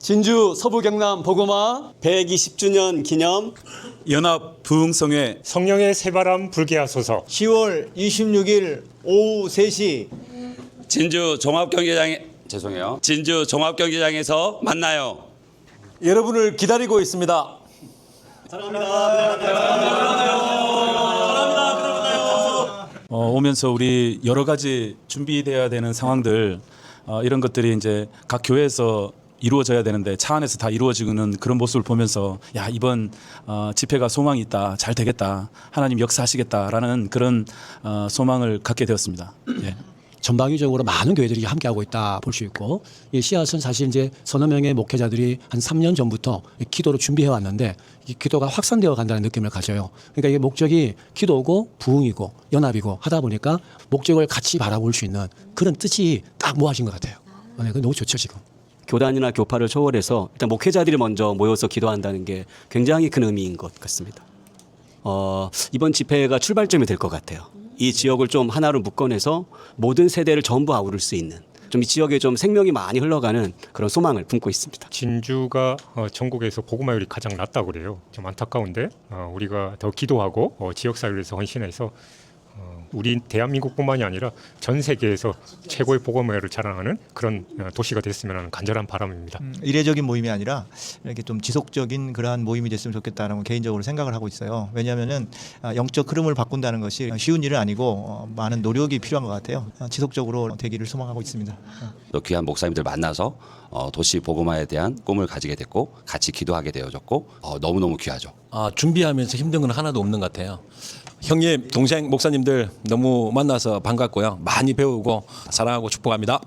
진주 서부 경남 보고마 120주년 기념 연합 부흥성회 성령의 새바람 불게 하소서 10월 26일 오후 3시 진주 종합경기장에 죄송해요. 진주 종합경기장에서 만나요. 여러분을 기다리고 있습니다. 어, 오면서 우리 여러 가지 준비돼야 되는 상황들 어, 이런 것들이 이제 각 교회에서 이루어져야 되는데 차 안에서 다 이루어지는 그런 모습을 보면서 야 이번 어, 집회가 소망이 있다 잘 되겠다 하나님 역사하시겠다라는 그런 어, 소망을 갖게 되었습니다. 예. 전방위적으로 많은 교회들이 함께하고 있다 볼 수 있고 이 씨앗은 사실 이제 서너 명의 목회자들이 한 3년 전부터 이 기도를 준비해 왔는데 이 기도가 확산되어 간다는 느낌을 가져요. 그러니까 이게 목적이 기도고 부흥이고 연합이고 하다 보니까 목적을 같이 바라볼 수 있는 그런 뜻이 딱 모아진 것 같아요. 네, 그 너무 좋죠 지금. 교단이나 교파를 초월해서 일단 목회자들이 먼저 모여서 기도한다는 게 굉장히 큰 의미인 것 같습니다. 어, 이번 집회가 출발점이 될 것 같아요. 이 지역을 좀 하나로 묶어내서 모든 세대를 전부 아우를 수 있는 좀 이 지역에 좀 생명이 많이 흘러가는 그런 소망을 품고 있습니다. 진주가 어, 전국에서 복음화율이 가장 낮다고 그래요. 좀 안타까운데 어, 우리가 더 기도하고 어, 지역 사회를 위해서 헌신해서 어, 우리 대한민국뿐만이 아니라 전 세계에서 최고의 복음화율을 자랑하는 그런 어, 도시가 됐으면 하는 간절한 바람입니다. 음, 이례적인 모임이 아니라 이렇게 좀 지속적인 그러한 모임이 됐으면 좋겠다는 개인적으로 생각을 하고 있어요. 왜냐하면은 아, 영적 흐름을 바꾼다는 것이 쉬운 일은 아니고 어, 많은 노력이 필요한 것 같아요. 아, 지속적으로 되기를 소망하고 있습니다. 또 귀한 목사님들 만나서 어, 도시 복음화에 대한 꿈을 가지게 됐고 같이 기도하게 되어졌고 어, 너무너무 귀하죠. 아, 준비하면서 힘든 건 하나도 없는 것 같아요. 형님, 동생, 목사님들 너무 만나서 반갑고요. 많이 배우고 사랑하고 축복합니다.